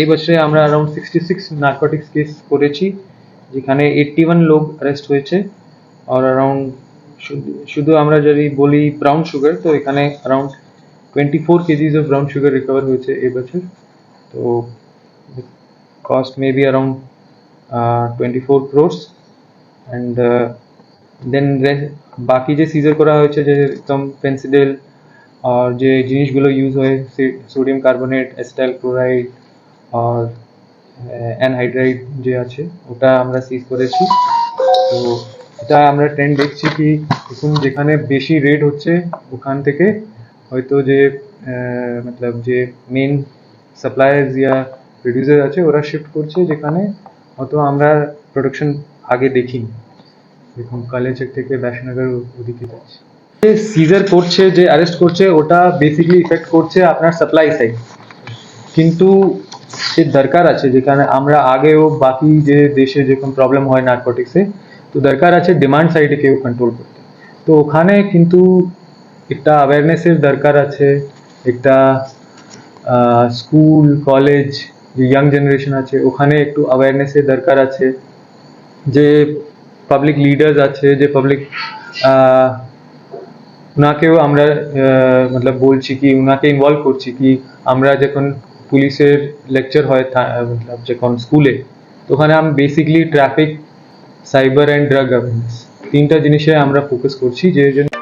এই বছরে আমরা around sixty six narcotics case করেছি, যেখানে এইট্টি ওয়ান লোক অ্যারেস্ট হয়েছে। আর অ্যারাউন্ড শুধু আমরা যদি বলি ব্রাউন সুগার তো এখানে around twenty four kgs of brown sugar recover হয়েছে এই বছর। তো cost may be around twenty four crores and then বাকি যে সিজার করা হয়েছে, যে একদম পেন্সিডেল আর যে জিনিসগুলো ইউজ হয় সোডিয়াম কার্বনেট অ্যাস্টাইল ক্লোরাইড আর অ্যানহাইড্রাইড যে আছে, ওটা আমরা সিজ করেছি। তো এটা আমরা ট্রেন্ড দেখছি কি এখন যেখানে বেশি রেট হচ্ছে, ওখান থেকে হয়তো যে মতলব যে মেন সাপ্লায়ার্স ইয়া প্রডিউসার আছে, ওরা শিফট করছে যেখানে হয়তো আমরা প্রোডাকশন আগে দেখিনি। দেখুন কালেচক থেকে ব্যাসনগর ওদিকে যাচ্ছে। যে সিজার করছে, যে অ্যারেস্ট করছে, ওটা বেসিকলি ইফেক্ট করছে আপনার সাপ্লাই সাইড কিন্তু যে দরকার আছে যেখানে আমরা আগেও বাকি যে দেশে যেরকম প্রবলেম হয় নার্কোটিক্সে তো দরকার আছে ডিমান্ড সাইডে কেউ কন্ট্রোল করতে। তো ওখানে কিন্তু একটা অ্যাওয়ারনেসের দরকার আছে, একটা স্কুল কলেজ যে ইয়াং জেনারেশন আছে, ওখানে একটু অ্যাওয়ারনেসের দরকার আছে। যে পাবলিক লিডার্স আছে, যে পাবলিক ওনাকেও আমরা মতলব বলছি কি ওনাকে ইনভলভ করছি কি, আমরা যখন পুলিশের লেকচার হয় যখন স্কুলে তো ওখানে আমি basically traffic cyber and drug awareness তিনটা জিনিসে আমরা ফোকাস করছি, যে জন্য